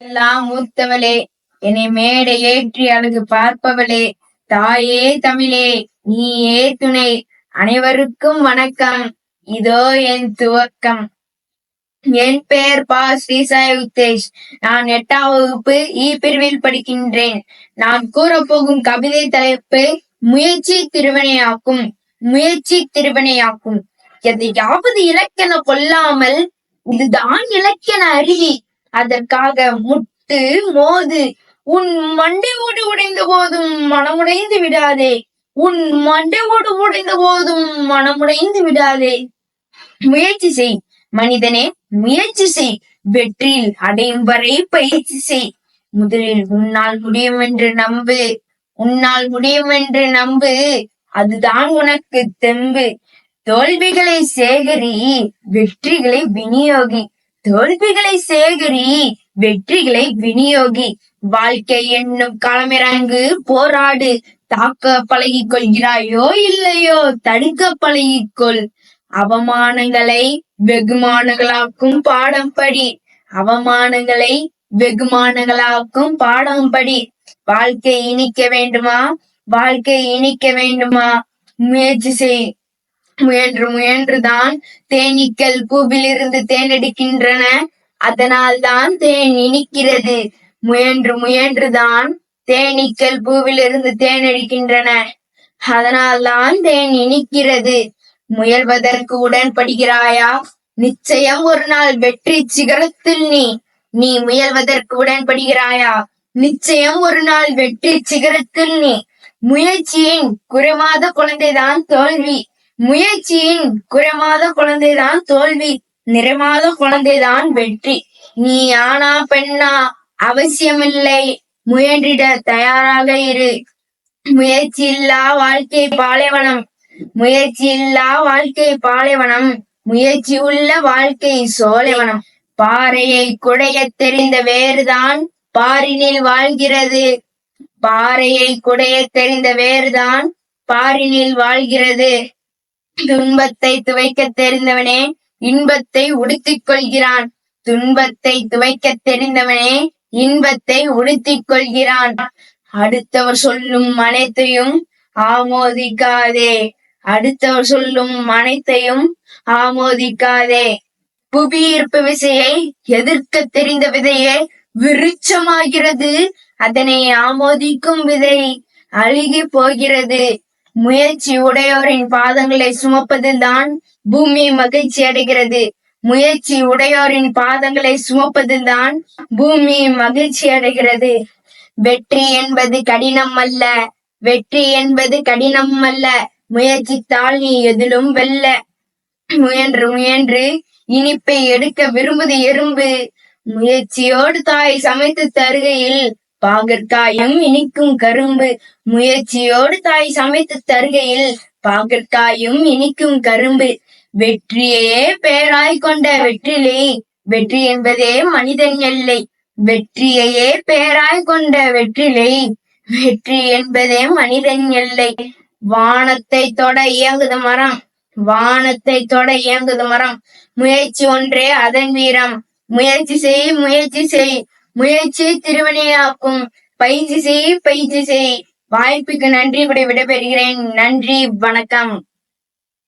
எல்லாம் மூத்தவளே. என்னை மேடை ஏற்றி அழகு பார்ப்பவளே. தாயே தமிழே நீயே துணை. அனைவருக்கும் வணக்கம். இதோ என் துவக்கம். என் பெயர் பா. ஸ்ரீசாய் உத்தேஷ். நான் எட்டாம் வகுப்பு இ பிரிவில் படிக்கின்றேன். நான் கூறப்போகும் கவிதை தலைப்பு முயற்சி திருவினையாக்கும் முயற்சி திருவினையாக்கும் எதையாவது இலக்கென கொல்லாமல் இதுதான் இலக்கண அருவி. அதற்காக முட்டு மோது உன் மண்டை ஓடு உடைந்த போதும் மனமுடைந்து விடாதே. உன் மண்டை ஓடு உடைந்த போதும் மனமுடைந்து விடாதே. முயற்சி செய் மனிதனே முயற்சி செய். வெற்றியில் அடையும் வரை பயிற்சி செய். முதலில் உன்னால் முடியும் என்று நம்பு உன்னால் முடியும் என்று நம்பு. அதுதான் உனக்கு தெம்பு. தோல்விகளை சேகரி வெற்றிகளை விநியோகி. தோல்விகளை சேகரி வெற்றிகளை விநியோகி. வாழ்க்கை என்னும் களமிறங்கு போராடு. தாக்க பழகி கொள்கிறாயோ இல்லையோ தடுக்க பழகிக்கொள் அவமானங்களை வெகுமானங்களாக்கும் பாடம் படி. அவமானங்களை வெகுமானங்களாக்கும் பாடம் படி. வாழ்க்கை இனிக்க வேண்டுமா? வாழ்க்கை இனிக்க வேண்டுமா? முயற்சி செய். முயன்று முயன்றுதான் தேனீக்கள் பூவிலிருந்து தேனெடுக்கின்றன. அதனால் தான் தேன் இனிக்கிறது முயன்று முயன்றுதான் தேனீக்கள் பூவிலிருந்து தேனெடுக்கின்றன. அதனால் தான் தேன் இனிக்கிறது முயல்வதற்கு உடன்படுகிறாயா? நிச்சயம் ஒரு நாள் வெற்றி சிகரத்தில் நீ நீ முயல்வதற்கு உடன்படுகிறாயா? நிச்சயம் ஒரு நாள் வெற்றி சிகரத்தில் நீ. முயற்சியின் குறைமாத குழந்தைதான் தோல்வி. முயற்சியின் குறைமாத குழந்தைதான் தோல்வி நிறமாத குழந்தைதான் வெற்றி. நீ ஆனா பெண்ணா அவசியமில்லை. முயன்றிட தயாராக இரு. முயற்சி இல்லா வாழ்க்கை பாலைவனம். முயற்சி இல்லா வாழ்க்கை பாலைவனம். முயற்சி உள்ள வாழ்க்கை சோலைவனம். பாறையை குடைய தெரிந்த வேறுதான் பாரினில் வாழ்கிறது. பாறையை குடைய தெரிந்த வேறுதான் பாரினில் வாழ்கிறது. துன்பத்தை துவைக்க தெரிந்தவனே இன்பத்தை உடுத்திக் கொள்கிறான். துன்பத்தை துவைக்க தெரிந்தவனே இன்பத்தை உடுத்திக் கொள்கிறான். அடுத்தவர் சொல்லும் அனைத்தையும் ஆமோதிக்காதே. அடுத்தவர் சொல்லும் அனைத்தையும் ஆமோதிக்காதே. புவியீர்ப்பு விசையை எதிர்க்க தெரிந்த விதையே விருட்சமாகிறது. அதனை ஆமோதிக்கும் விதை அழுகி போகிறது. முயற்சி உடையோரின் பாதங்களை சுமப்பதில்தான் பூமி மகிழ்ச்சி அடைகிறது. முயற்சி உடையோரின் பாதங்களை சுமப்பதில்தான் பூமி மகிழ்ச்சி அடைகிறது. வெற்றி என்பது கடினம் அல்ல. வெற்றி என்பது கடினம் அல்ல. முயற்சித்தால் நீ எதிலும் வெல்ல. முயன்று முயன்று இனிப்பை எடுக்க விரும்புது எறும்பு. முயற்சியோடு தாய் சமைத்து தருகையில் பாகற்காயும் இனிக்கும் கரும்பு. முயற்சியோடு தாய் சமைத்து தருகையில் பாகற்காயும் இனிக்கும் கரும்பு. வெற்றியே பேராய் கொண்ட வெற்றிலை. வெற்றி என்பதே மனிதன் எல்லை. வெற்றியையே பேராய் கொண்ட வெற்றிலை. வெற்றி என்பதே மனிதன் எல்லை. வானத்தை தொட இயங்குது மரம். வானத்தை தொட இயங்குது மரம். முயற்சி ஒன்றே அதன் வீரம். முயற்சி செய் முயற்சி செய். முயற்சி திருவினையாக்கும் பயிற்சி செய் பயிற்சி செய். வாய்ப்புக்கு நன்றி விட விடைபெறுகிறேன். நன்றி வணக்கம்.